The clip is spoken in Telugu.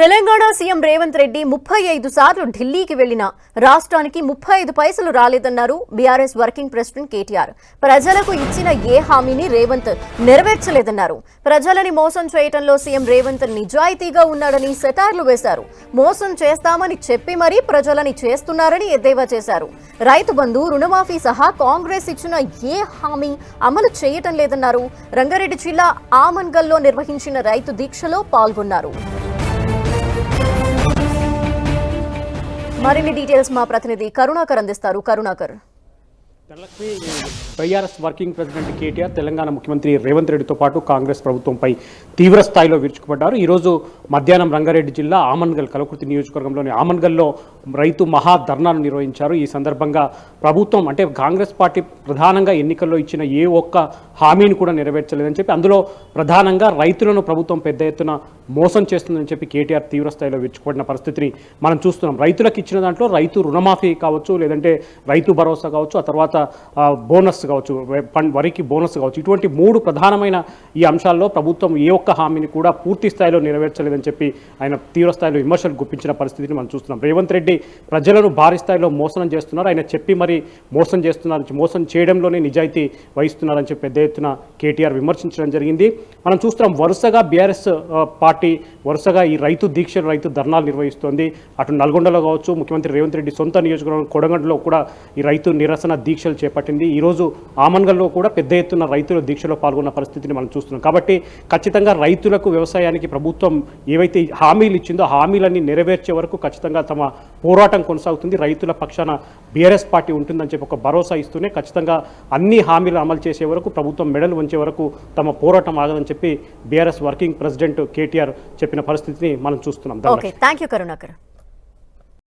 తెలంగాణ సీఎం రేవంత్ రెడ్డి ముప్పై ఐదు సార్లు ఢిల్లీకి వెళ్ళినా రాష్ట్రానికి ముప్పై ఐదు పైసలు రాలేదన్నారు బీఆర్ఎస్ వర్కింగ్ ప్రెసిడెంట్ కేటీఆర్. ప్రజలకు ఇచ్చిన ఏ హామీని రేవంత్ నెరవేర్చలేదన్నారు. ప్రజలని మోసం చేయటంలో సీఎం రేవంత్ నిజాయితీగా ఉన్నాడని సెటార్లు వేశారు. మోసం చేస్తామని చెప్పి మరీ ప్రజలని చేస్తున్నారని ఎద్దేవా చేశారు. రైతు బంధు రుణమాఫీ సహా కాంగ్రెస్ ఇచ్చిన ఏ హామీ అమలు చేయటం లేదన్నారు. రంగారెడ్డి జిల్లా ఆమన్గల్లో నిర్వహించిన రైతు దీక్షలో పాల్గొన్నారు. మరిన్ని డీటెయిల్స్ మా ప్రతినిధి కరుణాకర్ అందిస్తారు. Karunakar. Dhanalakshmi working president KTR Telangana ముఖ్యమంత్రి రేవంత్ రెడ్డితో పాటు కాంగ్రెస్ ప్రభుత్వంపై తీవ్ర స్థాయిలో విరుచుకుపడ్డారు. ఈరోజు మధ్యాహ్నం రంగారెడ్డి జిల్లా ఆమన్గల్ కలకుర్తి నియోజకవర్గంలోని ఆమన్గల్లో రైతు మహా ధర్నాను నిర్వహించారు. ఈ సందర్భంగా ప్రభుత్వం అంటే కాంగ్రెస్ పార్టీ ప్రధానంగా ఎన్నికల్లో ఇచ్చిన ఏ ఒక్క హామీని కూడా నెరవేర్చలేదని చెప్పి అందులో ప్రధానంగా రైతులను ప్రభుత్వం పెద్ద ఎత్తున మోసం చేస్తుందని చెప్పి కేటీఆర్ తీవ్ర స్థాయిలో విరుచుకుపడిన పరిస్థితిని మనం చూస్తున్నాం. రైతులకు ఇచ్చిన దాంట్లో రైతు రుణమాఫీ కావచ్చు లేదంటే రైతు భరోసా కావచ్చు ఆ తర్వాత బోనస్ కావచ్చు వరికి బోనస్ కావచ్చు. ఇటువంటి మూడు ప్రధానమైన ఈ అంశాల్లో ప్రభుత్వం ఏ ఒక్క హామీని కూడా పూర్తి స్థాయిలో నెరవేర్చలేదని చెప్పి ఆయన తీవ్రస్థాయిలో విమర్శలు గుప్పించిన పరిస్థితిని మనం చూస్తున్నాం. రేవంత్ రెడ్డి ప్రజలను భారీ స్థాయిలో మోసం చేస్తున్నారు. ఆయన చెప్పి మరి మోసం చేస్తున్నారు. మోసం చేయడంలోనే నిజాయితీ వహిస్తున్నారని చెప్పి పెద్ద ఎత్తున కేటీఆర్ విమర్శించడం జరిగింది. మనం చూస్తున్నాం వరుసగా బీఆర్ఎస్ పార్టీ వరుసగా ఈ రైతు దీక్షలు రైతు ధర్నాలు నిర్వహిస్తోంది. అటు నల్గొండలో కావచ్చు ముఖ్యమంత్రి రేవంత్ రెడ్డి సొంత నియోజకవర్గం కొడగండ్లో కూడా ఈ రైతు నిరసన దీక్షలు చేపట్టింది. ఈరోజు ఆమన్గల్లో కూడా పెద్ద ఎత్తున రైతులు దీక్షలో పాల్గొన్న పరిస్థితిని మనం చూస్తున్నాం. కాబట్టి ఖచ్చితంగా రైతులకు వ్యవసాయానికి ప్రభుత్వం ఏవైతే హామీలు ఇచ్చిందో హామీలన్నీ నెరవేర్చే వరకు ఖచ్చితంగా తమ పోరాటం కొనసాగుతుంది. రైతుల పక్షాన బీఆర్ఎస్ పార్టీ ఉంటుందని చెప్పి ఒక భరోసా ఇస్తూనే ఖచ్చితంగా అన్ని హామీలు అమలు చేసే వరకు ప్రభుత్వం మెడలు వంచే వరకు తమ పోరాటం ఆగదని చెప్పి బీఆర్ఎస్ వర్కింగ్ ప్రెసిడెంట్ కేటీఆర్ చెప్పిన పరిస్థితిని మనం చూస్తున్నాం. Thank you Karunakar.